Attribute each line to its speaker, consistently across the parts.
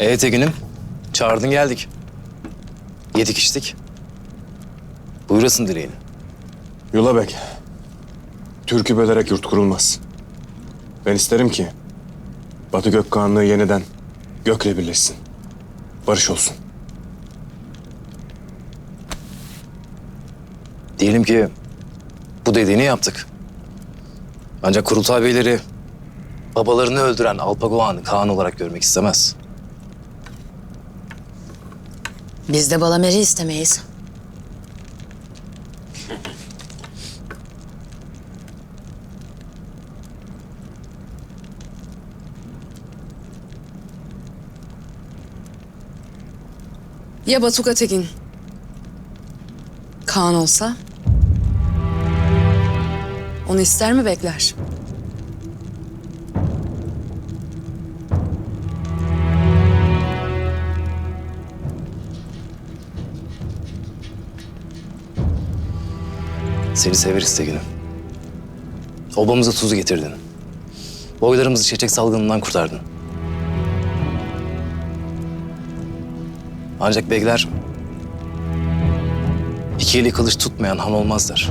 Speaker 1: Ee Tegin'im, çağırdın geldik. Yedik içtik. Buyurasın dileğini.
Speaker 2: Yola bek. Türk'ü bölerek yurt kurulmaz. Ben isterim ki Batı Gökkanlığı yeniden gökle birleşsin. Barış olsun.
Speaker 1: Diyelim ki bu dediğini yaptık. Ancak kurultay beyleri babalarını öldüren Alpagoğan'ı Kaan olarak görmek istemez.
Speaker 3: Biz de Balamer'i istemeyiz.
Speaker 4: Ya Batuka Tekin? Kaan olsa? Onu ister mi bekler?
Speaker 1: Seni severiz Tegin'im. Obamıza tuzu getirdin. Boylarımızı çiçek salgınından kurtardın. Ancak beyler iki eli kılıç tutmayan han olmazlar.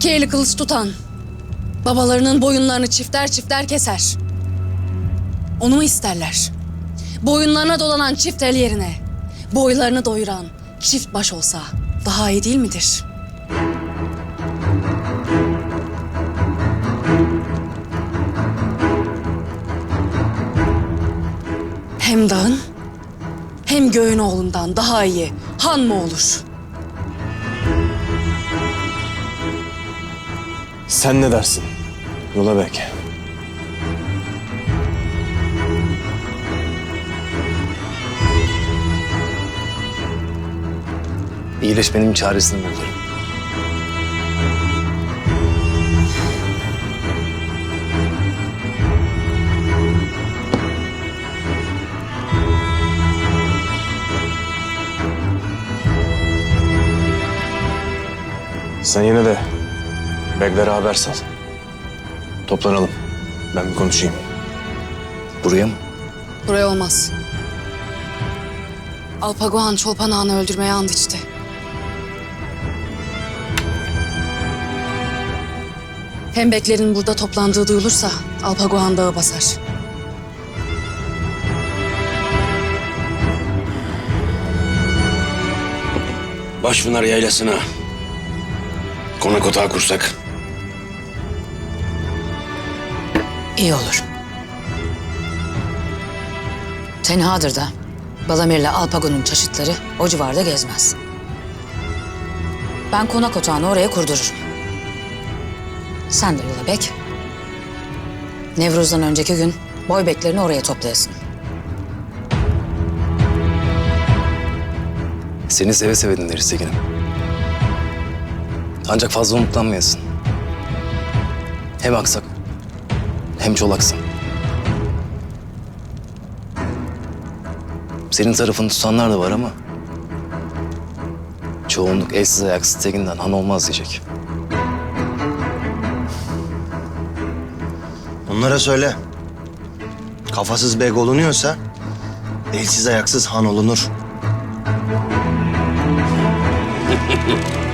Speaker 4: İki eli kılıç tutan, babalarının boyunlarını çifter çifter keser. Onu mu isterler? Boyunlarına dolanan çift el yerine, boylarını doyuran çift baş olsa daha iyi değil midir? Hem dağın hem göğün oğlundan daha iyi han mı olur?
Speaker 2: Sen ne dersin? Yola bek.
Speaker 1: İyileşmenin çaresini bulurum.
Speaker 2: Sen yine de beklere haber sal. Toplanalım. Ben bir konuşayım.
Speaker 1: Buraya mı?
Speaker 4: Buraya olmaz. Alpagohan Çolpan Ağa'nı öldürmeye and içti. Hem beklerin burada toplandığı duyulursa Alpagohan dağı basar.
Speaker 5: Başpınar Yaylası'na konak otağı kursak.
Speaker 3: İyi olur. Tenhadır da Balamir'le Alpago'nun çeşitleri o civarda gezmez. Ben konak otağını oraya kurdururum. Sen de yola bek. Nevruz'dan önceki gün boy beklerini oraya toplayasın.
Speaker 1: Seni seve seve dinleriz Tegin'im. Ancak fazla umutlanmayasın. Hem aksak hem çolaksın. Senin tarafını tutanlar da var ama... ...çoğunluk elsiz ayaksız tekinden han olmaz diyecek.
Speaker 6: Onlara söyle. Kafasız beg olunuyorsa... ...elsiz ayaksız han olunur.